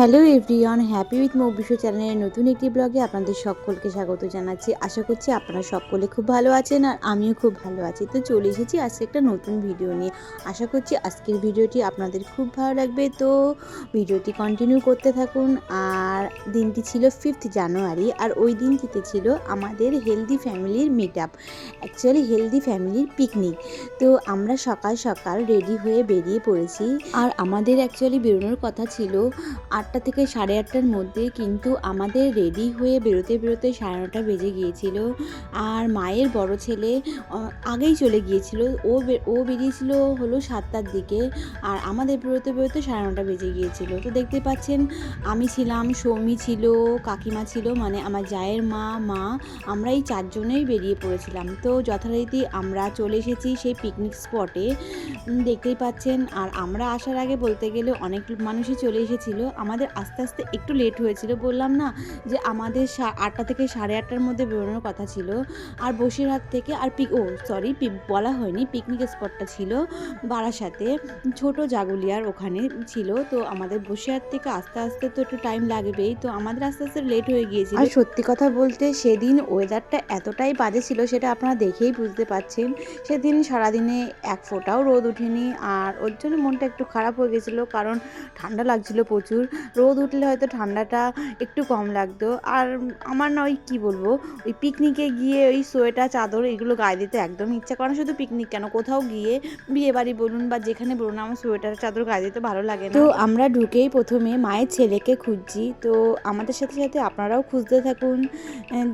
Hello everyone, happy with Mou Bishwa চ্যানেলের নতুন একটি ব্লগে আপনাদের সকলকে স্বাগত জানাচ্ছি। আশা করছি আপনারা সকলে খুব ভালো আছেন আর আমিও খুব ভালো আছি। তো চলে এসেছি আজকে একটা নতুন ভিডিও নিয়ে। আশা করছি আজকের ভিডিওটি আপনাদের খুব ভালো লাগবে। তো ভিডিওটি কন্টিনিউ করতে থাকুন। আর দিনটি ছিল ফিফথ জানুয়ারি আর ওই দিনটিতে ছিল আমাদের হেলদি ফ্যামিলির মিট আপ অ্যাকচুয়ালি হেলদি ফ্যামিলির পিকনিক তো আমরা সকাল সকাল রেডি হয়ে বেরিয়ে পড়েছি। আর আমাদের অ্যাকচুয়ালি বেরোনোর কথা ছিল আটটা থেকে সাড়ে আটটার মধ্যে কিন্তু আমাদের রেডি হয়ে বেরোতে বেরোতে সাড়ে নটা বেজে গিয়েছিল। আর মায়ের বড় ছেলে আগেই চলে গিয়েছিল। ও ও বেরিয়েছিল হলো সাতটার দিকে আর আমাদের বেরোতে বেরোতে সাড়ে নটা বেজে গিয়েছিল। তো দেখতে পাচ্ছেন, আমি ছিলাম, সৌমি ছিল, কাকিমা ছিল মানে আমার জায়ের মা মা আমরা এই চারজনেই বেরিয়ে পড়েছিলাম। তো যথারীতি আমরা চলে এসেছি সেই পিকনিক স্পটে দেখতেই পাচ্ছেন, আর আমরা আসার আগে বলতে গেলে অনেক মানুষই চলে এসেছিল। আমাদের আস্তে আস্তে একটু লেট হয়েছিল। বললাম না যে আমাদের আটটা থেকে সাড়ে আটটার মধ্যে বেরোনোর কথা ছিল। আর বসিরহাট থেকে আর পিক, ও সরি বলা হয়নি পিকনিক স্পটটা ছিল বারাসাতে। ছোট জাগুলিয়ার ওখানে ছিল। তো আমাদের বসিরহাট থেকে আস্তে আস্তে তো একটু টাইম লাগবেই। তো আমাদের আস্তে আস্তে লেট হয়ে গিয়েছিল। আর সত্যি কথা বলতে সেদিন ওয়েদারটা এতটাই বাজে ছিল সেটা আপনারা দেখেই বুঝতে পারছেন সেদিন সারাদিনে এক ফোঁটাও রোদ ওঠেনি। আর ওর জন্য মনটা একটু খারাপ হয়ে গেছিল কারণ ঠান্ডা লাগছিল প্রচুর। রোদ উঠলে হয়তো ঠান্ডাটা একটু কম লাগতো। আর আমার না ওই কী বলব, ওই পিকনিকে গিয়ে ওই সোয়েটার, চাদর এগুলো গায়ে দিতে একদম ইচ্ছা করে না। শুধু পিকনিক কেন? কোথাও গিয়ে বিয়ে বাড়ি বলুন বা যেখানে বলুন আমার সোয়েটার, চাদর গায়ে দিতে ভালো লাগে তো আমরা ঢুকেই প্রথমে মায়ের ছেলেকে খুঁজছি। তো আমাদের সাথে সাথে আপনারাও খুঁজতে থাকুন।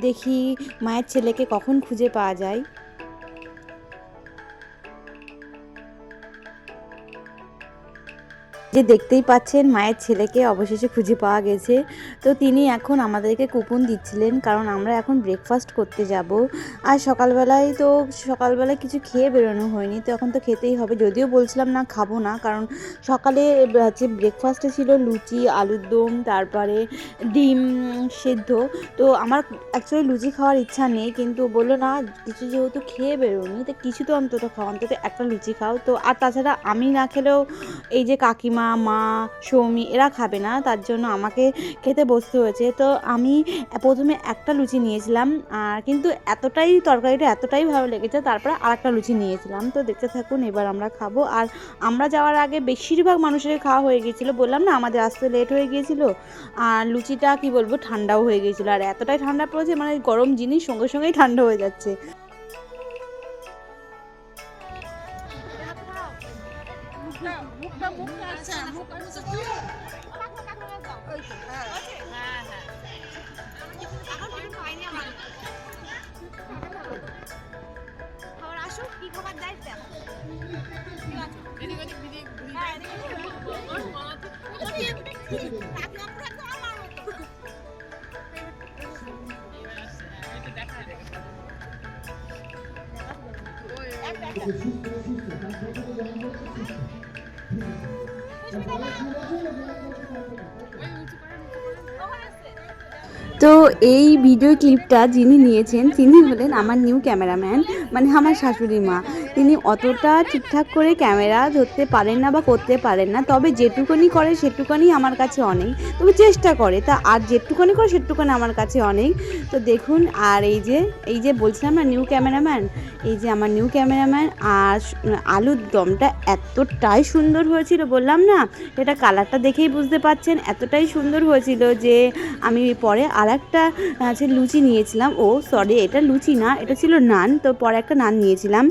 দেখি মায়ের ছেলেকে কখন খুঁজে পাওয়া যায়। যে দেখতেই পাচ্ছেন, মায়ের ছেলেকে অবশেষে খুঁজে পাওয়া গেছে। তো তিনি এখন আমাদেরকে কুপন দিচ্ছিলেন, কারণ আমরা এখন ব্রেকফাস্ট করতে যাব। আর সকালবেলায় তো সকালবেলায় কিছু খেয়ে বেরোনো হয়নি, তো এখন তো খেতেই হবে। যদিও বলছিলাম না খাব না, কারণ সকালে হচ্ছে ব্রেকফাস্টে ছিল লুচি, আলুর দম, তারপরে ডিম সেদ্ধ। তো আমার অ্যাকচুয়ালি লুচি খাওয়ার ইচ্ছা নেই, কিন্তু বলল, না, কিছু যেহেতু খেয়ে বেরোনি, তো কিছু তো অন্তত খাও, অন্তত একটা লুচি খাও। তো আর তাছাড়া আমি না খেলেও এই যে কাকিমা মা, সৌমি এরা খাবে না, তার জন্য আমাকে খেতে বসতে হয়েছে। তো আমি প্রথমে একটা লুচি নিয়েছিলাম, আর কিন্তু এতটাই তরকারিটা এতটাই ভালো লেগেছে, তারপরে আর একটা লুচি নিয়েছিলাম। তো দেখতে থাকুন, এবার আমরা খাব। আর আমরা যাওয়ার আগে বেশিরভাগ মানুষের খাওয়া হয়ে গিয়েছিল, বললাম না, আমাদের আসতে লেট হয়ে গিয়েছিল। আর লুচিটা কি বলব, ঠান্ডাও হয়ে গিয়েছিল। আর এতটাই ঠান্ডা পড়েছে মানে গরম জিনিস সঙ্গে সঙ্গেই ঠান্ডা হয়ে যাচ্ছে। মুখটা মুখটা আচ্ছা হ্যাঁ হ্যাঁ হ্যাঁ এখন হয়নি আমার খাবার আসুক কি খাবার দেয় তো এই ভিডিও ক্লিপটা যিনি নিয়েছেন, তিনি হলেন আমার নিউ ক্যামেরাম্যান মানে আমার শাশুড়ি মা। তিনি অতটা ঠিকঠাক করে ক্যামেরা ধরতে পারেন না বা করতে পারেন না। তবে যেটুকুনি করে সেটুকুনি আমার কাছে অনেক। তবে চেষ্টা করে। তা আর যেটুকুনি করে সেটুকুনি আমার কাছে অনেক। তো দেখুন, আর এই যে এই যে বলছিলাম না নিউ ক্যামেরাম্যান এই যে আমার নিউ ক্যামেরাম্যান আর আলুর দমটা এতটাই সুন্দর হয়েছিল, বললাম না? এটা কালারটা দেখেই বুঝতে পাচ্ছেন, এতটাই সুন্দর হয়েছিল যে আমি পরে আর একটা আছে লুচি নিয়েছিলাম, ও সরি এটা লুচি না, এটা ছিল নান, তো পরে একটা নান নিয়েছিলাম।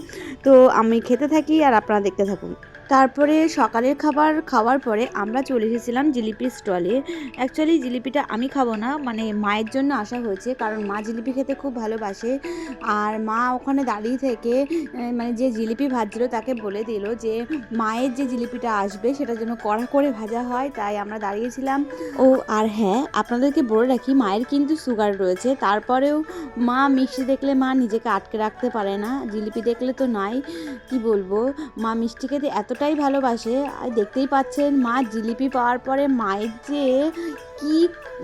তো আমি খেতে থাকি আর আপনারা দেখতে থাকুন। তারপরে সকালের খাবার খাওয়ার পরে আমরা চলে এসেছিলাম জিলিপির স্টলে। অ্যাকচুয়ালি জিলিপিটা আমি খাব না মানে মায়ের জন্য আসা হয়েছে, কারণ মা জিলিপি খেতে খুব ভালোবাসে। আর মা ওখানে দাঁড়িয়ে থেকে মানে যে জিলিপি ভাজছিল তাকে বলে দিল যে, মায়ের যে জিলিপিটা আসবে সেটা যেন কড়া করে ভাজা হয়। তাই আমরা দাঁড়িয়েছিলাম। ও, আর হ্যাঁ আপনাদেরকে বলে রাখি, মায়ের কিন্তু সুগার রয়েছে। তারপরেও মা মিষ্টি দেখলে মা নিজেকে আটকে রাখতে পারে না। জিলিপি দেখলে তো নাই, কি বলব? মা মিষ্টি খেতে এতটাই ভালোবাসে। আর দেখতেই পাচ্ছেন মা জিলিপি পাওয়ার পরে মায়ের যে কি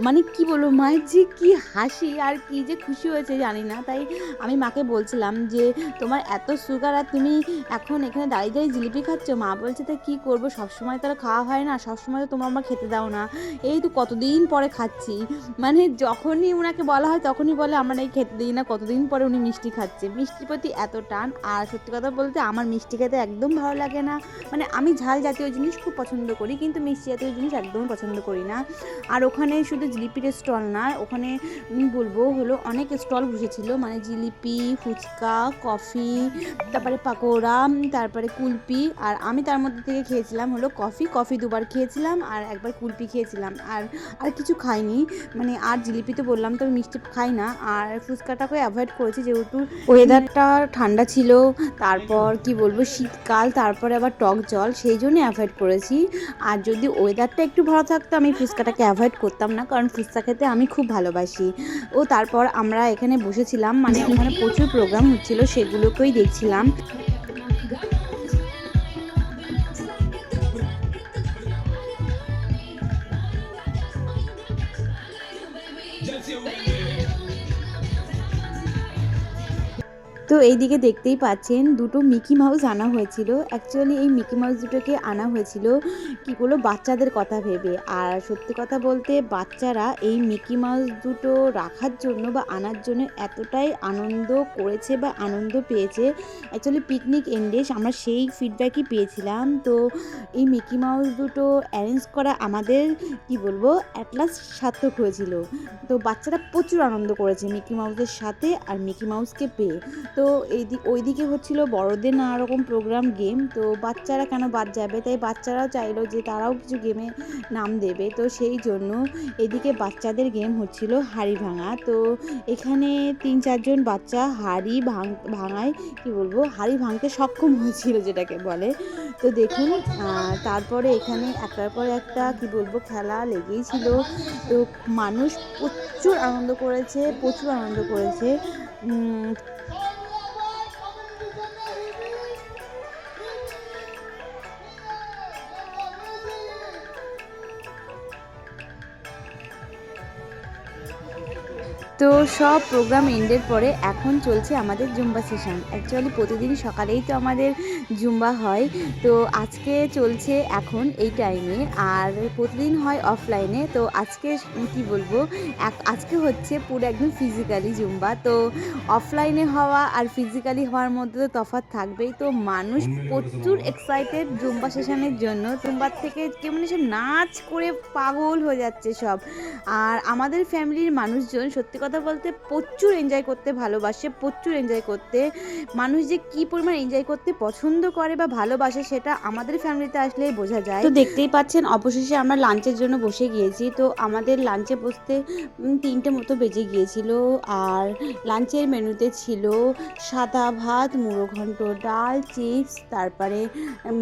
মানে কি বলব, মায়ের যে কি হাসি আর কি যে খুশি হয়েছে জানি না। তাই আমি মাকে বলছিলাম যে, তোমার এত সুগার আর তুমি এখন এখানে দাঁড়িয়ে দাঁড়িয়ে জিলিপি খাচ্ছ? মা বলছে, তা কী করব? সবসময় তো আর খাওয়া হয় না, সবসময় তো তোমার আমার খেতে দাও না। এই তো কতদিন পরে খাচ্ছি। মানে যখনই ওনাকে বলা হয়, তখনই বলে, আমরা এই খেতে দিই না, কতদিন পরে উনি মিষ্টি খাচ্ছে? মিষ্টির প্রতি এত টান, আর সত্যি কথা বলতে আমার মিষ্টি খেতে একদম ভালো লাগে না। মানে আমি ঝাল জাতীয় জিনিস খুব পছন্দ করি, কিন্তু মিষ্টি জাতীয় জিনিস একদমই পছন্দ করি না। আর ওখানে শুধু জিলিপির স্টল না, ওখানে বলব হলো অনেক স্টল বসেছিল। মানে জিলিপি, ফুচকা, কফি, তারপরে পাকোড়া, তারপরে কুলপি, আর আমি তার মধ্যে থেকে খেয়েছিলাম হলো কফি। কফি দুবার খেয়েছিলাম আর একবার কুলপি খেয়েছিলাম। আর আর কিছু খাইনি। মানে আর জিলিপি তো বললাম তো মিষ্টি খাই না। আর ফুচকাটাকে অ্যাভয়েড করেছি যেহেতু ওয়েদারটা ঠান্ডা ছিল। তারপর কি বলব, শীতকাল, তারপরে আবার টক জল, সেই জন্য অ্যাভয়েড করেছি। আর যদি ওয়েদারটা একটু ভালো থাকতো, আমি ফুচকাটাকে অ্যাভয়েড করতাম না, কারণ ফুচকা খেতে আমি খুব ভালোবাসি। ও তারপর আমরা এখানে বসেছিলাম মানে ওখানে প্রচুর প্রোগ্রাম হচ্ছিল, সেগুলোকেই দেখছিলাম। তো এইদিকে দেখতেই পাচ্ছেন, দুটো মিকি মাউস আনা হয়েছিল। অ্যাকচুয়ালি এই মিকি মাউস দুটোকে আনা হয়েছিল কি বলো বাচ্চাদের কথা ভেবে। আর সত্যি কথা বলতে বাচ্চারা এই মিকি মাউস দুটো রাখার জন্য বা আনার জন্য এতটাই আনন্দ করেছে বা আনন্দ পেয়েছে। অ্যাকচুয়ালি পিকনিক এন্ডে আমরা সেই ফিডব্যাকই পেয়েছিলাম। তো এই মিকি মাউস দুটো অ্যারেঞ্জ করা আমাদের কি বলব অ্যাটলাস সার্থক হয়েছিল। তো বাচ্চারা প্রচুর আনন্দ করেছে মিকি মাউসের সাথে আর মিকি মাউসকে পেয়ে। তো এই দিক ওই দিকে হচ্ছিল বড়দের নানা রকম প্রোগ্রাম গেম তো বাচ্চারা কেন বাদ যাবে? তাই বাচ্চারাও চাইলো যে তারাও কিছু গেমে নাম দেবে। তো সেই জন্য এদিকে বাচ্চাদের গেম হচ্ছিল হাড়ি ভাঙা। তো এখানে তিন চারজন বাচ্চা হাড়ি ভাঙ, ভাঙায়, কি বলব, হাড়ি ভাঙতে সক্ষম হয়েছিল যেটাকে বলে। তো দেখুন তারপরে এখানে একটার পর একটা, কি বলব, খেলা লেগেই ছিল। তো মানুষ প্রচুর আনন্দ করেছে, প্রচুর আনন্দ করেছে। তো সব প্রোগ্রাম এন্ডের পরে এখন চলছে আমাদের জুম্বা সেশন অ্যাকচুয়ালি প্রতিদিন সকালেই তো আমাদের জুম্বা হয়। তো আজকে চলছে এখন এই টাইমে আর প্রতিদিন হয় অফলাইনে তো আজকে কি বলব? এক- আজকে হচ্ছে পুরো একদম ফিজিক্যালি জুম্বা। তো অফলাইনে হওয়া আর ফিজিক্যালি হওয়ার মধ্যে তো তফাৎ থাকবেই। তো মানুষ প্রচুর এক্সাইটেড জুম্বা সেশনের জন্য। জুম্বার থেকে কেমন সব নাচ করে পাগল হয়ে যাচ্ছে সব। আর আমাদের ফ্যামিলির মানুষজন সত্যি কথা বলতে প্রচুর এনজয় করতে ভালোবাসে, প্রচুর এনজয় করতে। মানুষ যে কি পরিমাণ এনজয় করতে পছন্দ করে বা ভালোবাসে সেটা আমাদের ফ্যামিলিতে আসলেই বোঝা যায়। তো দেখতেই পাচ্ছেন, অবশেষে আমরা লাঞ্চের জন্য বসে গিয়েছি। তো আমাদের লাঞ্চে বসতে তিনটে মতো বেজে গিয়েছিল। আর লাঞ্চের মেনুতে ছিল সাদা ভাত, মুড়ো ঘন্ট, ডাল চিপস তারপরে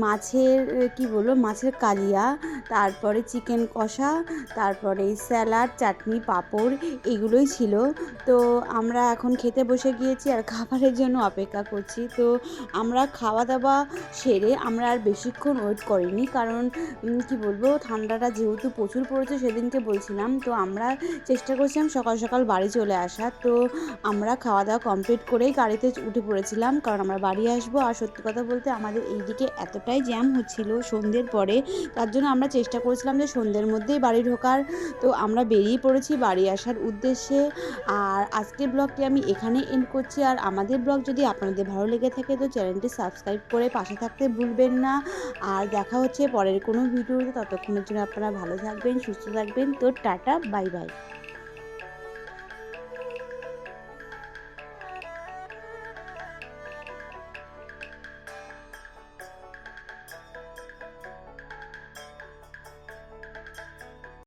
মাছের, কি বলব, মাছের কালিয়া, তারপরে চিকেন কষা, তারপরে স্যালাড চাটনি, পাঁপড়, এগুলোই ছিল। তো আমরা এখন খেতে বসে গিয়েছি আর খাবারের জন্য অপেক্ষা করছি। তো আমরা খাওয়া দাওয়া সেরে আমরা আর বেশিক্ষণ ওয়েট করিনি কারণ কি বলব, ঠান্ডাটা যেহেতু প্রচুর পড়েছে সেদিনকে বলছিলাম। তো আমরা চেষ্টা করছিলাম সকাল সকাল বাড়ি চলে আসার। তো আমরা খাওয়া দাওয়া কমপ্লিট করেই গাড়িতে উঠে পড়েছিলাম কারণ আমরা বাড়ি আসব। আর সত্যি কথা বলতে আমাদের এইদিকে এতটাই জ্যাম হচ্ছিল সন্ধ্যের পরে, তার জন্য আমরা চেষ্টা করেছিলাম যে সন্ধ্যের মধ্যেই বাড়ি ঢোকার। তো আমরা বেরিয়ে পড়েছি বাড়ি আসার উদ্দেশ্যে। আর আজকের ব্লগটি আমি এখানে এন্ড করছি। আর আমাদের ব্লগ যদি আপনাদের ভালো লেগে থাকে, তো চ্যানেলটি সাবস্ক্রাইব করে পাশে থাকতে ভুলবেন না। আর দেখা হচ্ছে পরের কোনো ভিডিওতে। ততক্ষণের জন্য আপনারা ভালো থাকবেন, সুস্থ থাকবেন। তো টাটা বাই বাই